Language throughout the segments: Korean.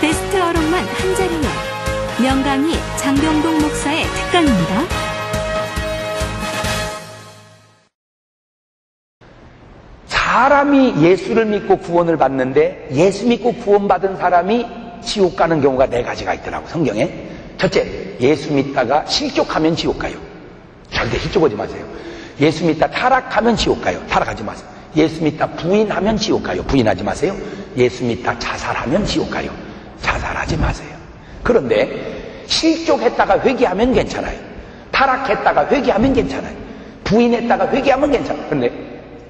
베스트 어록만 한 자리에 명강의 장병동 목사의 특강입니다. 사람이 예수를 믿고 구원을 받는데 예수 믿고 구원받은 사람이 지옥 가는 경우가 네 가지가 있더라고 성경에. 첫째 예수 믿다가 실족하면 지옥 가요. 절대 실족하지 마세요. 예수 믿다 타락하면 지옥 가요. 타락하지 마세요. 예수 믿다 부인하면 지옥 가요. 부인하지 마세요. 예수 믿다 자살하면 지옥 가요 자살하지 마세요. 그런데 실족했다가 회개하면 괜찮아요. 타락했다가 회개하면 괜찮아요. 부인했다가 회개하면 괜찮아요. 그런데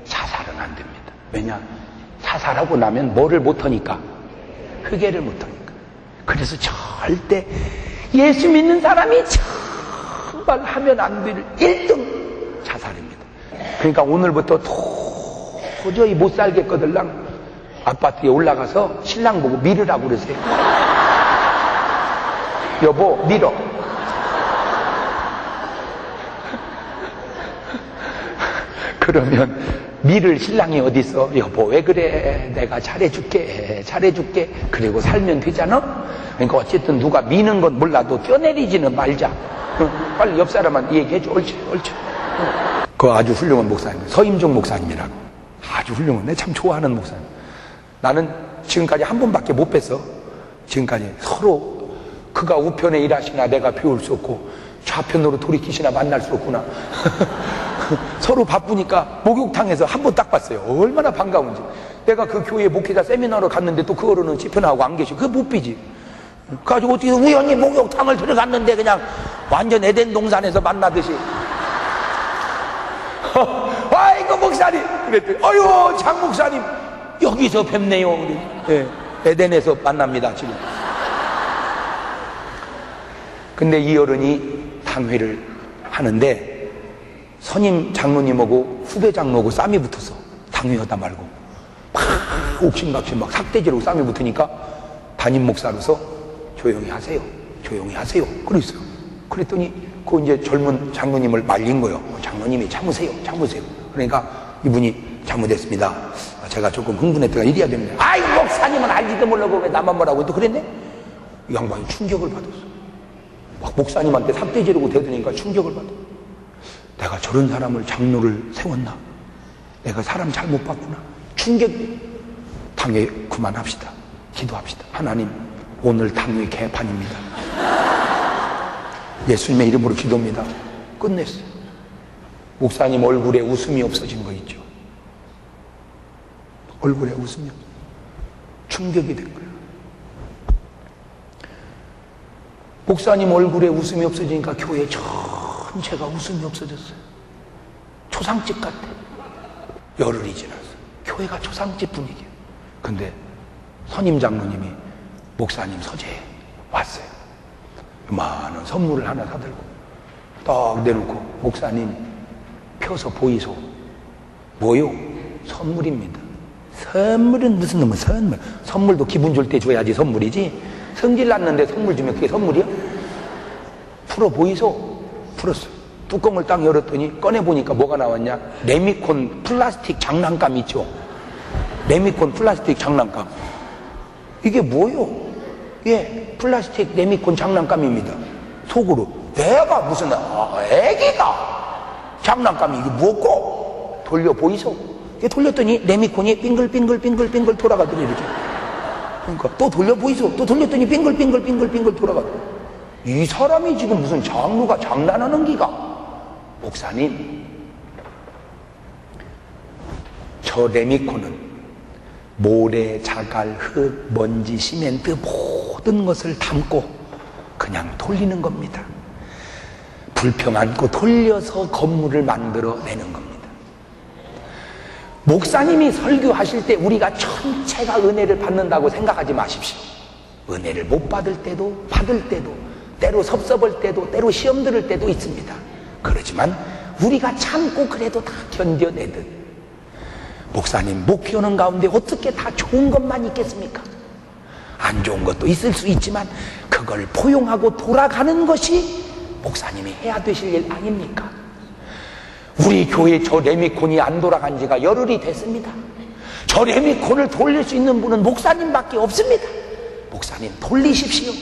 자살은 안 됩니다. 왜냐? 자살하고 나면 뭐를 못하니까? 회개를 못하니까. 그래서 절대 예수 믿는 사람이 정말 하면 안 될 1등 자살입니다. 그러니까 오늘부터 도저히 못 살겠거들랑 아파트에 올라가서 신랑 보고 밀으라고 그러세요. 여보, 밀어. 그러면 밀을 신랑이 어디 있어? 여보 왜 그래? 내가 잘해줄게 잘해줄게 그리고 살면 되잖아? 그러니까 어쨌든 누가 미는 건 몰라도 뛰어내리지는 말자 어, 빨리 옆 사람한테 얘기해줘 옳지 옳지 어. 그 아주 훌륭한 목사님 서임종 목사님이라고 아주 훌륭한 내 참 좋아하는 목사님 나는 지금까지 한 번밖에 못 뵀어 지금까지 서로 그가 우편에 일하시나 내가 배울 수 없고 좌편으로 돌이키시나 만날 수 없구나 서로 바쁘니까 목욕탕에서 한 번 딱 봤어요. 얼마나 반가운지. 내가 그 교회 목회자 세미나로 갔는데 또 그거로는 집회나하고 안 계시고 그게 못 비지. 그래가지고 어떻게 우연히 목욕탕을 들어갔는데 그냥 완전 에덴 동산에서 만나듯이. 아이고 목사님 그랬더니 어유 장 목사님 여기서 뵙네요. 네, 에덴에서 만납니다 지금. 근데 이 어른이 당회를 하는데 선임 장로님하고 후배 장로하고 쌈이 붙어서 당회하다 말고 막 옥신각신 막 삭대지로 쌈이 붙으니까 담임 목사로서 조용히 하세요. 조용히 하세요. 그랬어요. 그랬더니 그 이제 젊은 장로님을 말린 거예요. 장로님이 참으세요. 참으세요. 그러니까 이분이 잘못했습니다. 제가 조금 흥분했다가 이래야 됩니다. 아이 목사님은 알지도 모르고 왜 나만 뭐라고 또 그랬네? 이 양반이 충격을 받았어. 막 목사님한테 삭대 지르고 대드니까 충격을 받아. 내가 저런 사람을 장로를 세웠나? 내가 사람 잘못 봤구나. 충격 당회 그만합시다. 기도합시다. 하나님, 오늘 당회 개판입니다. 예수님의 이름으로 기도합니다. 끝냈어요. 목사님 얼굴에 웃음이 없어진 거 있죠. 얼굴에 웃음이 없 충격이 된 거예요. 목사님 얼굴에 웃음이 없어지니까 교회 전체가 웃음이 없어졌어요. 초상집 같아. 열흘이 지났어. 교회가 초상집 분위기야. 근데 선임 장로님이 목사님 서재에 왔어요. 많은 선물을 하나 사들고 딱 내놓고 목사님 펴서 보이소. 뭐요? 선물입니다. 선물은 무슨 놈의 선물? 선물도 기분 좋을 때 줘야지 선물이지. 성질 났는데 선물 주면 그게 선물이야? 풀어 보이소? 풀었어. 뚜껑을 딱 열었더니 꺼내보니까 뭐가 나왔냐? 레미콘 플라스틱 장난감 있죠? 레미콘 플라스틱 장난감. 이게 뭐요? 예, 플라스틱 레미콘 장난감입니다. 속으로. 내가 무슨, 아, 애기가 장난감이 이게 뭐고? 돌려 보이소? 돌렸더니 레미콘이 빙글빙글빙글빙글 돌아가더니 이렇게. 그러니까 또 돌려 보이소. 또 돌렸더니 빙글빙글빙글빙글 돌아가더니. 이 사람이 지금 무슨 장로가 장난하는 기가? 목사님, 저 레미콘은 모래, 자갈, 흙, 먼지, 시멘트 모든 것을 담고 그냥 돌리는 겁니다. 불평 안고 돌려서 건물을 만들어 내는 겁니다. 목사님이 설교하실 때 우리가 전체가 은혜를 받는다고 생각하지 마십시오. 은혜를 못 받을 때도 받을 때도 때로 섭섭할 때도 때로 시험 들을 때도 있습니다. 그렇지만 우리가 참고 그래도 다 견뎌내듯 목사님 목표는 가운데 어떻게 다 좋은 것만 있겠습니까? 안 좋은 것도 있을 수 있지만 그걸 포용하고 돌아가는 것이 목사님이 해야 되실 일 아닙니까? 우리 교회 저 레미콘이 안 돌아간 지가 열흘이 됐습니다. 저 레미콘을 돌릴 수 있는 분은 목사님밖에 없습니다. 목사님 돌리십시오.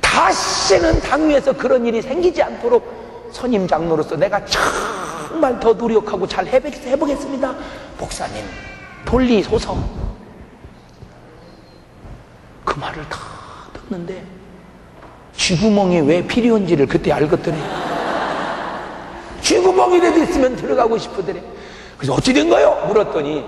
다시는 당위에서 그런 일이 생기지 않도록 선임 장로로서 내가 정말 더 노력하고 잘 해보- 해보겠습니다. 목사님 돌리소서. 그 말을 다 듣는데 쥐구멍이 왜 필요한지를 그때 알겠더래. 쥐구멍이라도 있으면 들어가고 싶으더래. 그래서 어찌 된 거요? 물었더니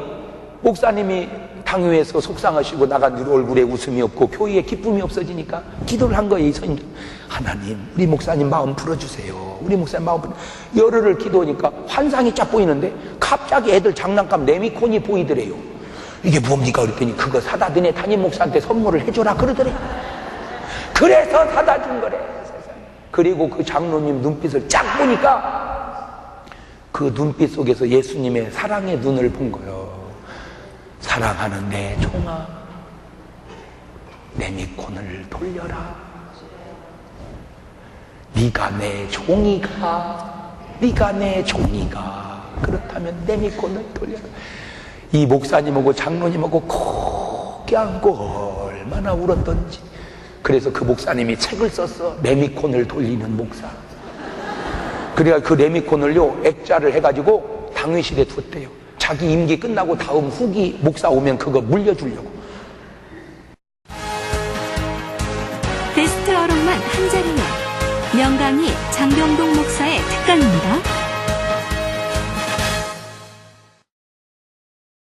목사님이 당회에서 속상하시고 나간 뒤로 얼굴에 웃음이 없고 교회에 기쁨이 없어지니까 기도를 한 거예요. 이 선임. 하나님, 우리 목사님 마음 풀어주세요. 우리 목사님 마음 풀어. 열흘을 기도하니까 환상이 쫙 보이는데 갑자기 애들 장난감 레미콘이 보이더래요. 이게 뭡니까? 그랬더니 그거 사다 너네 담임 목사한테 선물을 해줘라 그러더래. 그래서 사다 준 거래. 그리고 그 장로님 눈빛을 쫙 보니까 그 눈빛 속에서 예수님의 사랑의 눈을 본 거예요. 사랑하는 내 종아, 내 미콘을 돌려라. 네가 내 종이가, 네가 내 종이가. 그렇다면 내 미콘을 돌려라. 이 목사님하고 장로님하고 고개 안고 얼마나 울었던지. 그래서 그 목사님이 책을 썼어. 레미콘을 돌리는 목사. 그래야 그 레미콘을요, 액자를 해가지고 당회실에 뒀대요. 자기 임기 끝나고 다음 후기 목사 오면 그거 물려주려고. 베스트 어록만 한 자리면 명강의 장병동 목사의 특강입니다.